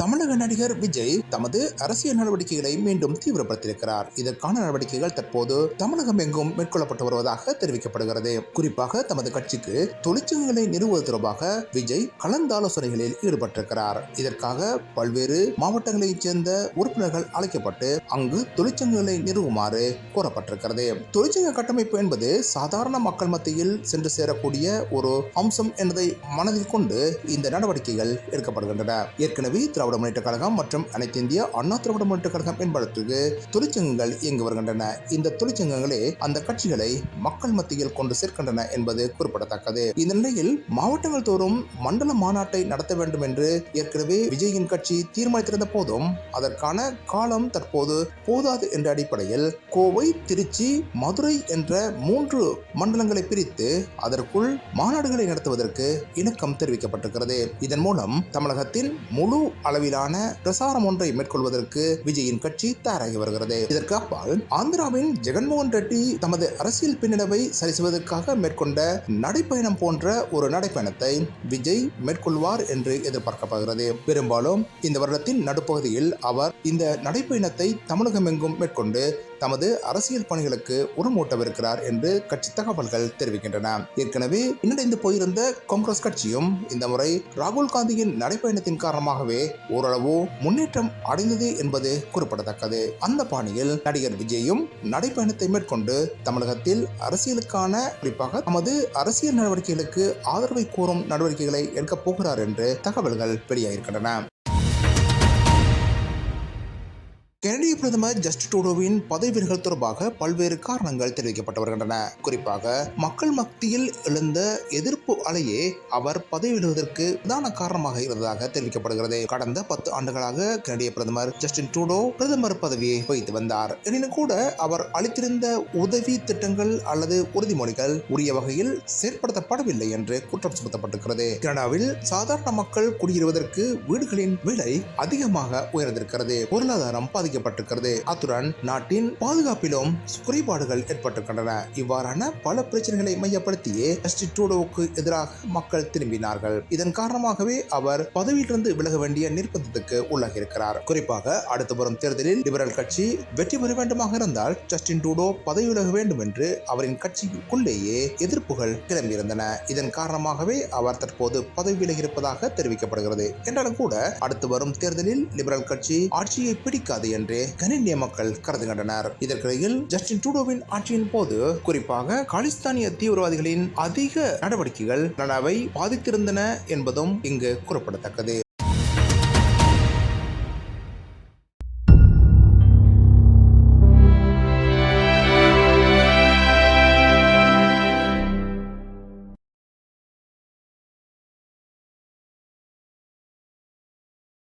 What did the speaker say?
தமிழக நடிகர் விஜய் தமது அரசியல் நடவடிக்கைகளை மீண்டும் தீவிரப்படுத்தியிருக்கிறார். இதற்கான நடவடிக்கைகள் தற்போது தமிழகம் எங்கும் மேற்கொள்ளப்பட்டு வருவதாக தெரிவிக்கப்படுகிறது. குறிப்பாக தமது கட்சிக்கு தொழிற்சங்கங்களை நிறுவுவது தொடர்பாக விஜய் கலந்தாலோசனைகளில் ஈடுபட்டிருக்கிறார். இதற்காக பல்வேறு மாவட்டங்களைச் சேர்ந்த உறுப்பினர்கள் அழைக்கப்பட்டு அங்கு தொழிற்சங்கங்களை நிறுவுமாறு கோரப்பட்டிருக்கிறது. தொழிற்சங்க கட்டமைப்பு என்பது சாதாரண மக்கள் மத்தியில் சென்று சேரக்கூடிய ஒரு அம்சம் என்பதை மனதில் கொண்டு இந்த நடவடிக்கைகள் எடுக்கப்படுகின்றன. ஏற்கனவே திராவிட முன்னேற்ற கழகம் மற்றும் அனைத்து இந்திய அண்ணா திராவிட முன்னேற்ற கழகம் என்பதற்கு தொழிற்சங்கங்கள் இயங்கி வருகின்றன. இந்த தொழிற்சங்கங்களே அந்த கட்சிகளை மக்கள் மத்தியில் கொண்டு சேர்க்கின்றன என்பது குறிப்பிடத்தக்கது. இந்த நிலையில் மாவட்டங்கள் தோறும் மண்டல மாநாட்டை நடத்த வேண்டும் என்று ஏற்கனவே விஜயின் கட்சி தீர்மானித்திருந்த போதும் அதற்கான காலம் தற்போது போதாது என்ற அடிப்படையில் கோவை திருச்சி மதுரை என்ற மூன்று மண்டலங்களை பிரித்து அதற்குள் மாநாடுகளை நடத்துவதற்கு இணக்கம் தெரிவிக்கப்பட்டிருக்கிறது. இதன் மூலம் தமிழகத்தின் முழு அளவிலான பிரசாரம் ஒன்றை மேற்கொள்வதற்கு விஜயின் கட்சி தயாராகி வருகிறது. இதற்கு அப்பால் ஆந்திராவின் ஜெகன்மோகன் ரெட்டி தமது அரசியல் பின்னடைவை சரி செய்வதற்காக மேற்கொண்ட நடைப்பயணம் போன்ற ஒரு நடைப்பயணத்தை விஜய் மேற்கொள்வார் என்று எதிர்பார்க்கப்படுகிறது. பெரும்பாலும் இந்த வருடத்தின் நடுப்பகுதியில் அவர் இந்த நடைப்பயணத்தை தமிழகம் எங்கும் மேற்கொண்டு தமது அரசியல் பணிகளுக்கு உரமூட்டவிருக்கிறார் என்று கட்சி தகவல்கள் தெரிவிக்கின்றன. ஏற்கனவே பின்னடைந்து போயிருந்த காங்கிரஸ் கட்சியும் இந்த முறை ராகுல் காந்தியின் நடைப்பயணத்தின் காரணமாகவே ஓரளவு முன்னேற்றம் அடைந்தது என்பது குறிப்பிடத்தக்கது. அந்த பாணியில் நடிகர் விஜயும் நடைப்பயணத்தை மேற்கொண்டு தமிழகத்தில் அரசியலுக்கான குறிப்பாக தமது அரசியல் நடவடிக்கைகளுக்கு ஆதரவை கூறும் நடவடிக்கைகளை எடுக்கப் போகிறார் என்று தகவல்கள் வெளியாகியிருக்கின்றன. கனடிய பிரதமர் ஜஸ்ட் டூடோவின் பதவி விலகல் தொடர்பாக பல்வேறு காரணங்கள் தெரிவிக்கப்பட்டு வருகின்றன. குறிப்பாக மக்கள் மத்தியில் எழுந்த எதிர்ப்பு அலையே அவர் பதவி விடுவதற்கு பிரதான காரணமாக இருந்ததாக தெரிவிக்கப்படுகிறது. கடந்த பத்து ஆண்டுகளாக கெனடிய பிரதமர் ஜஸ்டின் டூடோ பிரதமர் பதவியை வைத்து வந்தார். எனினும் கூட அவர் அளித்திருந்த உதவி திட்டங்கள் அல்லது உறுதிமொழிகள் உரிய வகையில் செயற்படுத்தப்படவில்லை என்று குற்றம் சுமத்தப்பட்டிருக்கிறது. கனடாவில் சாதாரண மக்கள் குடியேறுவதற்கு வீடுகளின் விலை அதிகமாக உயர்ந்திருக்கிறது. பொருளாதாரம் பாதிக்கப்பட்டிருக்கிறது. அத்துடன் நாட்டின் பாதுகாப்பிலும் குறைபாடுகள் ஏற்பட்டிருக்கின்றன. இவ்வாறான பல பிரச்சனைகளை மையப்படுத்தியே ஜஸ்டின் ட்ரூடோவுக்கு எதிராக மக்கள் திரும்பினார்கள். இதன் காரணமாகவே அவர் பதவியிலிருந்து விலக வேண்டிய நிர்பந்தத்துக்கு உள்ளாகியிருக்கிறார். குறிப்பாக அடுத்து வரும் தேர்தலில் லிபரல் கட்சி வெற்றி பெற வேண்டுமாக இருந்தால் ஜஸ்டின் ட்ரூடோ பதவி விலக வேண்டும் என்று அவரின் கட்சிக்குள்ளேயே எதிர்ப்புகள் கிளம்பியிருந்தன. இதன் காரணமாகவே அவர் தற்போது பதவி விலகியிருப்பதாக தெரிவிக்கப்படுகிறது. என்றாலும் கூட அடுத்து வரும் தேர்தலில் லிபரல் கட்சி ஆட்சியை பிடிக்காது என்று கனடிய மக்கள் கருதுகின்றனர். இதற்கிடையில் ஜஸ்டின் ட்ரூடோவின் ஆட்சியின் போது குறிப்பாக காலிஸ்தானிய தீவிரவாதிகளின் அதிக நடவடிக்கைகள் கனடாவை பாதித்திருந்தன என்பதும் இங்கு குறிப்பிடத்தக்கது.